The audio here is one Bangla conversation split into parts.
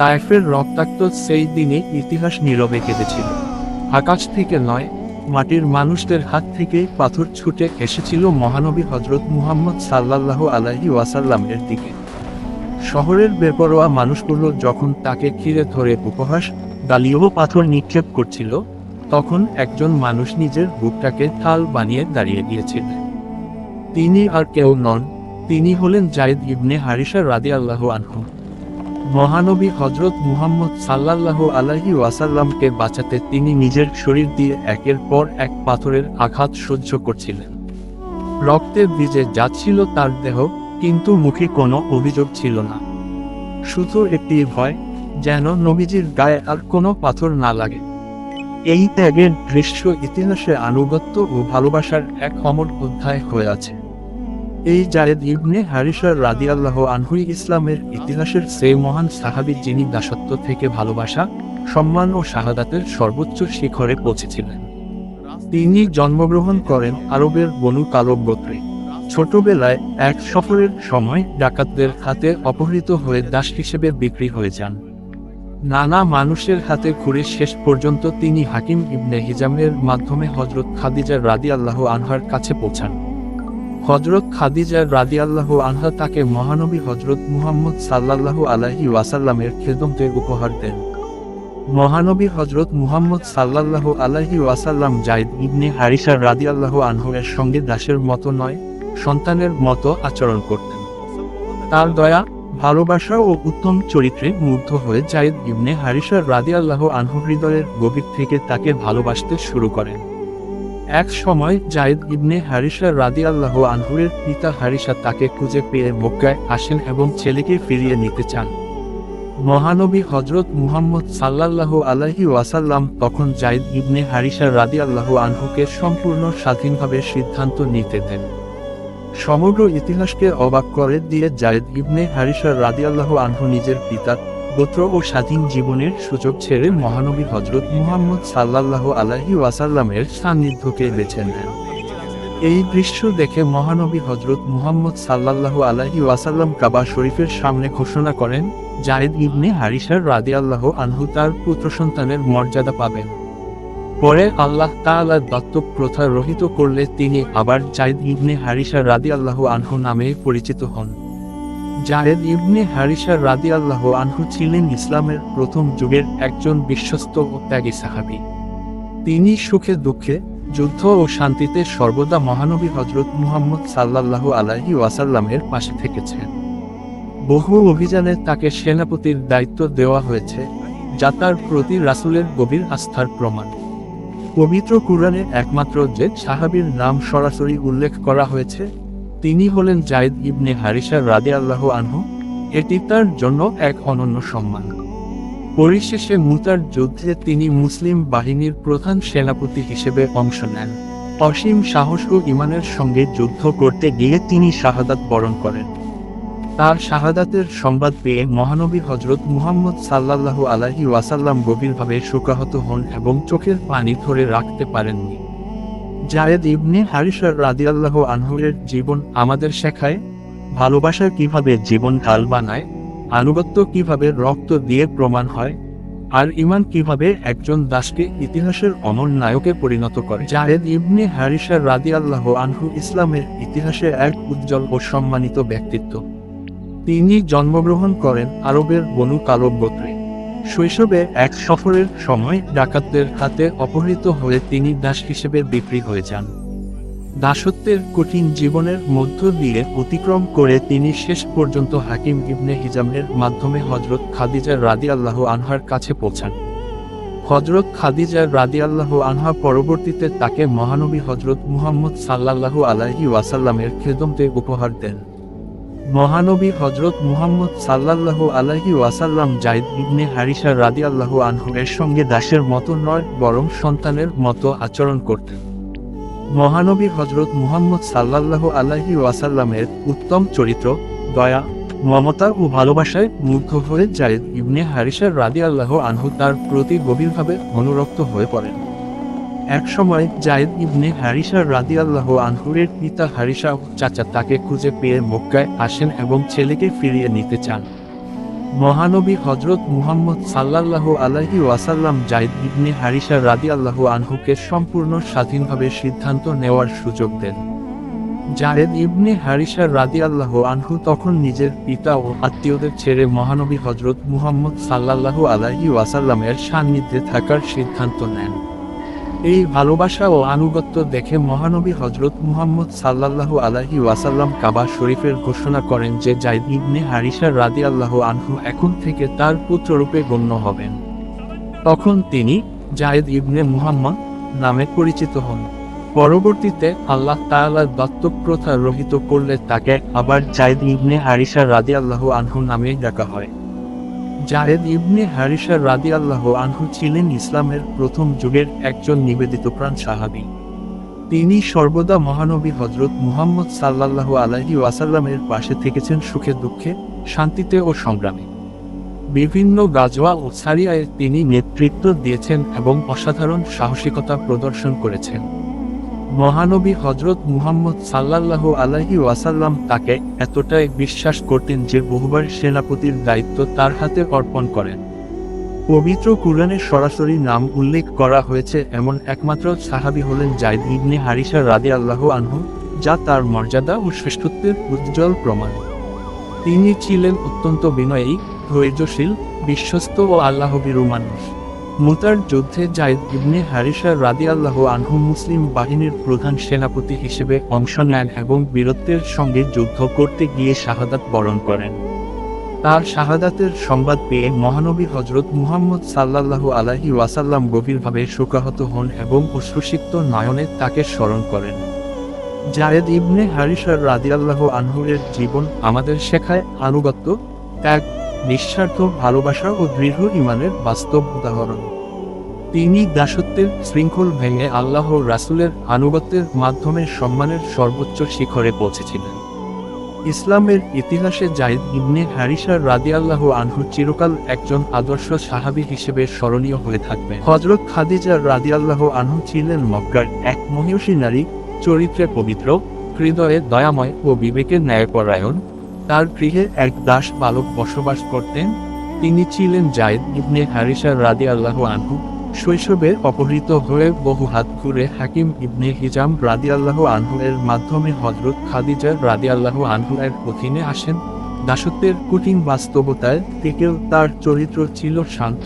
তায়েফের রক্তাক্ত সেই দিনে ইতিহাস নীরবে কেঁদেছিল। আকাশ থেকে নয়, মাটির মানুষদের হাত থেকে পাথর ছুটে এসেছিল মহানবী হজরত মুহাম্মদ সাল্লাল্লাহু আলাইহি ওয়াসাল্লামের দিকে। শহরের বেপরোয়া মানুষগুলো যখন তাকে ঘিরে ধরে উপহাস, গালিও পাথর নিক্ষেপ করছিল, তখন একজন মানুষ নিজের বুকটাকে থাল বানিয়ে দাঁড়িয়ে গিয়েছিলেন তিনি আর কেউ নন, তিনি হলেন জায়েদ ইবনে হারিসা রাদি আল্লাহ আনহু। মহানবী হজরত মুহাম্মদ সাল্লাল্লাহু আলাইহি ওয়াসাল্লামকে বাঁচাতে তিনি নিজের শরীর দিয়ে একের পর এক পাথরের আঘাত সহ্য করছিলেন। রক্তে ভিজে যাচ্ছিল তার দেহ, কিন্তু মুখে কোনো অভিযোগ ছিল না। শুধু একটি ভয়, যেন নবীজির গায়ে আর কোনো পাথর না লাগে। এই ত্যাগের দৃশ্য ইতিহাসে আনুগত্য ও ভালোবাসার এক অমর অধ্যায় হয়ে আছে। এই জায়েদ ইবনে হারিসার রাদি আল্লাহ আনহুই ইসলামের ইতিহাসের সেই মহান সাহাবী যিনি দাসত্ব থেকে ভালোবাসা, সম্মান ও শাহাদাতের সর্বোচ্চ শিখরে পৌঁছেছিলেন। তিনি জন্মগ্রহণ করেন আরবের বনু কালব গোত্রে। ছোটবেলায় এক সফরের সময় ডাকাতদের হাতে অপহৃত হয়ে দাস হিসেবে বিক্রি হয়ে যান। নানা মানুষের হাতে ঘুরে শেষ পর্যন্ত তিনি হাকিম ইবনে হিজামের মাধ্যমে হজরত খাদিজার রাদি আল্লাহ আনহার কাছে পৌঁছান। হজরত খাদিজা রাদি আল্লাহ আনহা তাকে মহানবী হজরত মুহাম্মদ সাল্লাল্লাহু আলাইহি ওয়াসাল্লামের খেদমতে উপহার দেন। মহানবী হজরত মুহাম্মদ সাল্লাল্লাহু আলাইহি ওয়াসাল্লাম জাইদ ইবনে হারিসার রাদি আল্লাহ আনহুয়ের সঙ্গে দাসের মতো নয়, সন্তানের মতো আচরণ করতেন। তার দয়া, ভালোবাসা ও উত্তম চরিত্রে মুগ্ধ হয়ে জায়েদ ইবনে হারিসার রাদি আল্লাহ আনহু হৃদয়ের গভীর থেকে তাকে ভালোবাসতে শুরু করেন। এক সময় জায়েদ ইবনে হারিসা রাদি আল্লাহ আনহুরের পিতা হারিসা তাকে খুঁজে পেয়ে মক্কায় আসেন এবং ছেলেকে ফিরিয়ে নিতে চান। মহানবী হজরত মুহাম্মদ সাল্লাল্লাহু আলাইহি ওয়াসাল্লাম তখন জায়েদ ইবনে হারিসা রাদি আল্লাহ আনহুকে সম্পূর্ণ স্বাধীনভাবে সিদ্ধান্ত নিতে দেন। সমগ্র ইতিহাসকে অবাক করে দিয়ে জায়েদ ইবনে হারিসা রাদি আল্লাহ আনহু নিজের পিতা গোত্র ও স্বাধীন জীবনের সুযোগ ছেড়ে মহানবী হজরত মুহাম্মদ সাল্লাল্লাহু আলাইহি ওয়াসাল্লামের সান্নিধ্যকে বেছে নেন। এই দৃশ্য দেখে মহানবী হজরত মুহাম্মদ সাল্লাল্লাহু আলাইহি ওয়াসাল্লাম কাবা শরীফের সামনে ঘোষণা করেন, জায়েদ ইবনে হারিসার রাদি আল্লাহ আনহু তার পুত্র সন্তানের মর্যাদা পাবেন। পরে আল্লাহ তাআলা দত্তক প্রথা রহিত করলে তিনি আবার জায়েদ ইবনে হারিসার রাদি আল্লাহ আনহু নামে পরিচিত হন। জায়েদ ইবনে হারিসা রাদি আল্লাহ আনহু ছিলেন ইসলামের প্রথম যুগের একজন বিশ্বস্ত ও ত্যাগী সাহাবি। তিনি সুখে দুঃখে, যুদ্ধ ও শান্তিতে সর্বদা মহানবী হজরত মুহাম্মদ সাল্লাল্লাহু আলাইহি ওয়াসাল্লামের পাশে থেকেছেন। বহু অভিযানে তাকে সেনাপতির দায়িত্ব দেওয়া হয়েছে, যা তার প্রতি রাসূলের গভীর আস্থার প্রমাণ। পবিত্র কুরআনে একমাত্র যে সাহাবীর নাম সরাসরি উল্লেখ করা হয়েছে তিনি হলেন জায়েদ ইবনে হারিসা রাদে আল্লাহ আনহু। এটি তার জন্য এক অনন্য সম্মান। পরিশেষে মুতার যুদ্ধে তিনি মুসলিম বাহিনীর প্রধান সেনাপতি হিসেবে অংশ নেন। অসীম সাহস ও ইমানের সঙ্গে যুদ্ধ করতে গিয়ে তিনি শাহাদাত বরণ করেন। তার শাহাদাতের সংবাদ পেয়ে মহানবী হজরত মুহাম্মদ সাল্লাল্লাহু আলাইহি ওয়াসাল্লাম গভীরভাবে শোকাহত হন এবং চোখের পানি ধরে রাখতে পারেননি। জায়েদ ইবনে হারিসার রাদিয়াল্লাহ আনহুরের জীবন আমাদের শেখায়, ভালোবাসা কীভাবে জীবন ঢাল বানায়, আনুগত্য কীভাবে রক্ত দিয়ে প্রমাণ হয়, আর ইমান কীভাবে একজন দাসকে ইতিহাসের অমর নায়কে পরিণত করে। জায়েদ ইবনে হারিসার রাদিয়াল্লাহ আনহু ইসলামের ইতিহাসে এক উজ্জ্বল ও সম্মানিত ব্যক্তিত্ব। তিনি জন্মগ্রহণ করেন আরবের বনু কালব গোত্রে। শৈশবে এক সফরের সময় ডাকাতদের হাতে অপহৃত হয়ে তিনি দাস হিসেবে বিক্রি হয়ে যান। দাসত্বের কঠিন জীবনের মধ্য দিয়ে অতিক্রম করে তিনি শেষ পর্যন্ত হাকিম ইবনে হিজামের মাধ্যমে হজরত খাদিজার রাদি আল্লাহ আনহার কাছে পৌঁছান। হজরত খাদিজার রাদি আল্লাহ আনহা পরবর্তীতে তাকে মহানবী হজরত মুহাম্মদ সাল্লাল্লাহু আলাইহি ওয়াসাল্লামের খেদমতে উপহার দেন। মহানবী হজরত মুহাম্মদ সাল্লাল্লাহু আলাইহি ওয়াসাল্লাম জাইদ ইবনে হারিসা রাদি আল্লাহ আনহু এর সঙ্গে দাসের মতো নয়, বরং সন্তানের মতো আচরণ করতেন। মহানবী হজরত মুহাম্মদ সাল্লাল্লাহু আলাইহি ওয়াসাল্লামের উত্তম চরিত্র, দয়া, মমতা ও ভালোবাসায় মুগ্ধ হয়ে জায়েদ ইবনে হারিসার রাদি আল্লাহ আনহু তার প্রতি গভীরভাবে অনুরক্ত হয়ে পড়েন। একসময় জায়েদ ইবনে হারিসা রাদি আল্লাহ আনহুরের পিতা হারিসা চাচা তাকে খুঁজে পেয়ে মক্কায় আসেন এবং ছেলেকে ফিরিয়ে নিতে চান। মহানবী হজরত মুহাম্মদ সাল্লাল্লাহু আলাইহি ওয়াসাল্লাম জাইদ ইবনে হারিসা রাদি আল্লাহু আনহুকে সম্পূর্ণ স্বাধীনভাবে সিদ্ধান্ত নেওয়ার সুযোগ দেন। জায়েদ ইবনে হারিসা রাদি আল্লাহ আনহু তখন নিজের পিতা ও আত্মীয়দের ছেড়ে মহানবী হজরত মুহাম্মদ সাল্লাল্লাহু আলাইহি ওয়াসাল্লামের সান্নিধ্যে থাকার সিদ্ধান্ত নেন। এই ভালোবাসা ও আনুগত্য দেখে মহানবী হজরত মুহাম্মদ সাল্লাল্লাহু আলাইহি ওয়াসাল্লাম কাবা শরীফের ঘোষণা করেন যে জাইদ ইবনে হারিসা রাদি আল্লাহ আনহু এখন থেকে তার পুত্ররূপে গণ্য হবেন। তখন তিনি জায়েদ ইবনে মুহাম্মদ নামে পরিচিত হন। পরবর্তীতে আল্লাহ তাআলা দত্তক প্রথা রহিত করলে তাকে আবার জায়েদ ইবনে হারিসা রাদি আল্লাহ আনহু নামে ডাকা হয়। জায়েদ ইবনে হারিসা রাদি আল্লাহ আনহু ছিলেন ইসলামের প্রথম যুগের একজন নিবেদিত প্রাণ সাহাবী। তিনি সর্বদা মহানবী হজরত মুহাম্মদ সাল্লাল্লাহু আলাইহি ওয়াসাল্লামের পাশে থেকেছেন সুখে দুঃখে, শান্তিতে ও সংগ্রামে। বিভিন্ন গাজওয়া ও সারিয়ায় তিনি নেতৃত্ব দিয়েছেন এবং অসাধারণ সাহসিকতা প্রদর্শন করেছেন। মহানবী হজরত মুহাম্মদ সাল্লাল্লাহু আলাইহি ওয়াসাল্লাম তাকে এতটাই বিশ্বাস করতেন যে বহুবার সেনাপতির দায়িত্ব তার হাতে অর্পণ করেন। পবিত্র কুরআনে সরাসরি নাম উল্লেখ করা হয়েছে এমন একমাত্র সাহাবী হলেন জাইদ ইবনে হারিসা রাদি আল্লাহ আনহু, যা তার মর্যাদা ও শ্রেষ্ঠত্বের উজ্জ্বল প্রমাণ। তিনি ছিলেন অত্যন্ত বিনয়ী, ধৈর্যশীল, বিশ্বস্ত ও আল্লাহবিরু মানুষ। মুতার যুদ্ধে জাইদ ইবনে হারিসা রাদি আল্লাহ আনহু মুসলিম বাহিনীর প্রধান সেনাপতি হিসেবে অংশ নেন এবং বীরত্বের সঙ্গে যুদ্ধ করতে গিয়ে শাহাদাত বরণ করেন। তার শাহাদাতের সংবাদ পেয়ে মহানবী হজরত মুহাম্মদ সাল্লাল্লাহু আলাহি ওয়াসাল্লাম গভীরভাবে শোকাহত হন এবং অশ্রুসিক্ত নয়নে তাকে স্মরণ করেন। জায়েদ ইবনে হারিসার রাদিয়াল্লাহু আনহুরের জীবন আমাদের শেখায় আনুগত্য, ত্যাগ নিঃস্বার্থ ভালোবাসা ও দৃঢ় ইমানের বাস্তব উদাহরণ। তিনি দাসত্বের শৃঙ্খল ভেঙে আল্লাহ রাসূলের আনুগত্যের মাধ্যমে সম্মানের সর্বোচ্চ শিখরে পৌঁছেছিলেন। ইসলামের ইতিহাসে জাইদ ইবনে হারিসার রাদিয়াল্লাহু আনহু চিরকাল একজন আদর্শ সাহাবী হিসেবে স্মরণীয় হয়ে থাকবে হজরত খাদিজা রাদিয়াল্লাহু আনহু ছিলেন মক্কার এক মহিষী নারী, চরিত্রে পবিত্র, হৃদয়ে দয়াময় ও বিবেকের ন্যায়পরায়ণ। তার গৃহে এক দাস বালক বসবাস করতেন। তিনি ছিলেন জায়েদ ইবনে হারিসা রাদি আল্লাহ আনহু। শৈশবে অপহৃত হয়ে বহু হাত ঘুরে হাকিম ইবনে হিজাম রাদি আল্লাহ আনহু এর মাধ্যমে হজরত খাদিজা রাদি আল্লাহ আনহু এর অধীনে আসেন। দাসত্বের কঠিন বাস্তবতায় থেকেও তার চরিত্র ছিল শান্ত,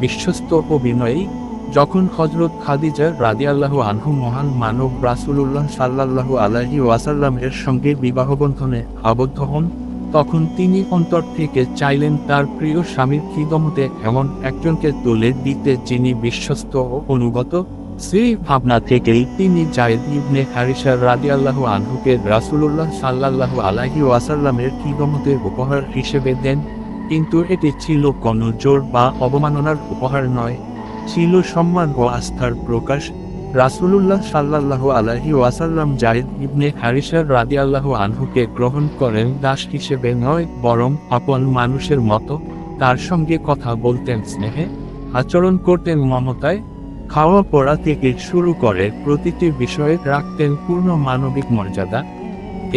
বিশ্বস্ত ও বিনয়ী। যখন হজরত খাদিজা রাদি আল্লাহ আনহু মহান মানব রাসুলুল্লাহ সাল্লাল্লাহু আলাহি ওয়াসাল্লাম এর সঙ্গে বিবাহবন্ধনে আবদ্ধ হন, তখন তিনি অন্তর থেকে চাইলেন তার প্রিয় স্বামীর খিদমতে এমন একজনকে তুলে দিতে যিনি বিশ্বস্ত ও অনুগত। সেই ভাবনা থেকেই তিনি জায়েদ ইবনে হারিসা রাদি আল্লাহ আনহুকে রাসুলুল্লাহ সাল্লাল্লাহু আলাহি ওয়াসাল্লামের খিদমতে উপহার হিসেবে দেন, কিন্তু এটি ছিল কোনো জোর বা অবমাননার উপহার নয়। ছিল সম্মান ও আস্থার প্রকাশ। রাসূলুল্লাহ সাল্লাল্লাহু আলাইহি ওয়াসাল্লাম জায়েদ ইবনে হারিসার আল্লাহ আনহুকে গ্রহণ করেন দাস হিসেবে নয়, বরং আপন মানুষের মতো। তার সঙ্গে কথা বলতেন স্নেহে, আচরণ করতেন মমতায় খাওয়া পড়া থেকে শুরু করে প্রতিটি বিষয়ে রাখতেন পূর্ণ মানবিক মর্যাদা।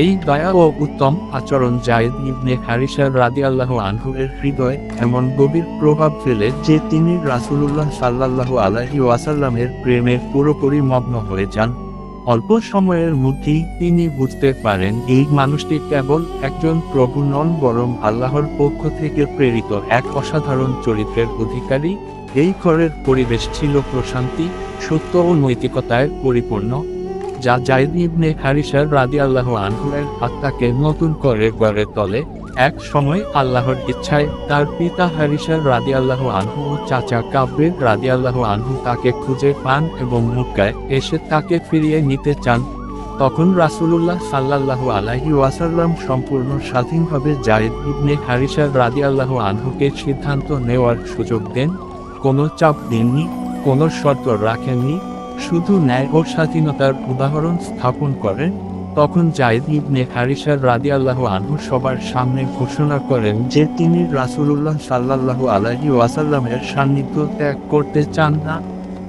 এই দয়া ও উত্তম আচরণ জায়েদ ইবনে হারিসার রাদিয়াল্লাহ আনহু এর হৃদয়ে এমন গভীর প্রভাব ফেলে যে তিনি রাসূলুল্লাহ সাল্লাল্লাহু আলাইহি ওয়াসাল্লামের প্রেমে পুরোপুরি মগ্ন হয়ে যান। অল্প সময়ের মধ্যেই তিনি বুঝতে পারেন এই মানুষটি কেবল একজন প্রভু নন বরং আল্লাহর পক্ষ থেকে প্রেরিত এক অসাধারণ চরিত্রের অধিকারী। এই ঘরের পরিবেশ ছিল প্রশান্তি, সত্য ও নৈতিকতায় পরিপূর্ণ। যা জাইদ ইবনে হারিসার রাদি আল্লাহ আনহুরের আত্মাকে নতুন করে গড়ে তোলে। এক সময় আল্লাহর ইচ্ছায় তার পিতা হারিসার রাদি আল্লাহ আনহু ও চাচা কাব্যের রাদি আল্লাহ আনহু তাকে খুঁজে পান এবং মুক্কায় এসে তাকে ফিরিয়ে নিতে চান। তখন রাসূলুল্লাহ সাল্লাল্লাহু আলাইহি ওয়াসাল্লাম সম্পূর্ণ স্বাধীনভাবে জায়েদ ইবনে হারিসার রাদি আল্লাহ আনহুকে সিদ্ধান্ত নেওয়ার সুযোগ দেন। কোনো চাপ দেননি, কোনো শর্ত রাখেননি শুধু ন্যায় ও স্বাধীনতার উদাহরণ স্থাপন করেন, তখন জায়েদ ইবনে হারিসার রাদি আল্লাহ আনহু সবার সামনে ঘোষণা করেন যে তিনি রাসূলুল্লাহ সাল্লাল্লাহু আলাইহি ওয়াসাল্লামের সান্নিধ্য ত্যাগ করতে চান না,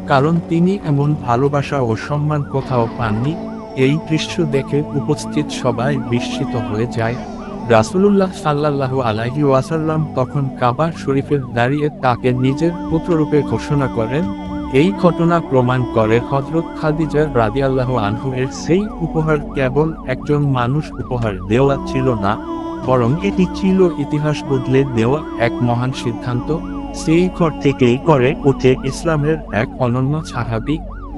কারণ তিনি এমন ভালোবাসা ও সম্মান কোথাও পাননি। এই দৃশ্য দেখে উপস্থিত সবাই বিস্মিত হয়ে যায়। রাসূলুল্লাহ সাল্লাল্লাহু আলাইহি ওয়াসাল্লাম তখন কাবা শরীফের দাঁড়িয়ে তাকে নিজের পুত্ররূপে ঘোষণা করেন এই ঘটনা প্রমাণ করে হজরত খাদিজা রাদিয়াল্লাহু আনহু এর সেই উপহার কেবল একজন মানুষ উপহার দেওয়া ছিল না, বরং এটি ছিল ইতিহাস বদলে দেওয়া এক মহান সিদ্ধান্ত। সেই ঘর থেকেই করে ওঠে ইসলামের এক অনন্য সাহাবি,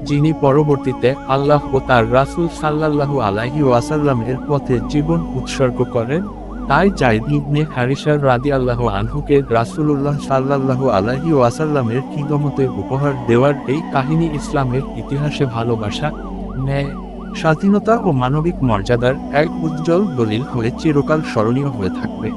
যিনি পরবর্তীতে আল্লাহ ও তার রাসূল সাল্লাল্লাহু আলাহি ওয়াসাল্লামের পথে জীবন উৎসর্গ করেন। তাই জাইদ ইবনে হারিসার রাদি আল্লাহ আনহুকে রাসূলুল্লাহ সাল্লাহ আলাহি ওয়াসাল্লামের কিদমতে উপহার দেওয়ার এই কাহিনী ইসলামের ইতিহাসে ভালোবাসা, ন্যায়, স্বাধীনতা ও মানবিক মর্যাদার এক উজ্জ্বল দলিল হয়ে চিরকাল স্মরণীয় হয়ে থাকবে।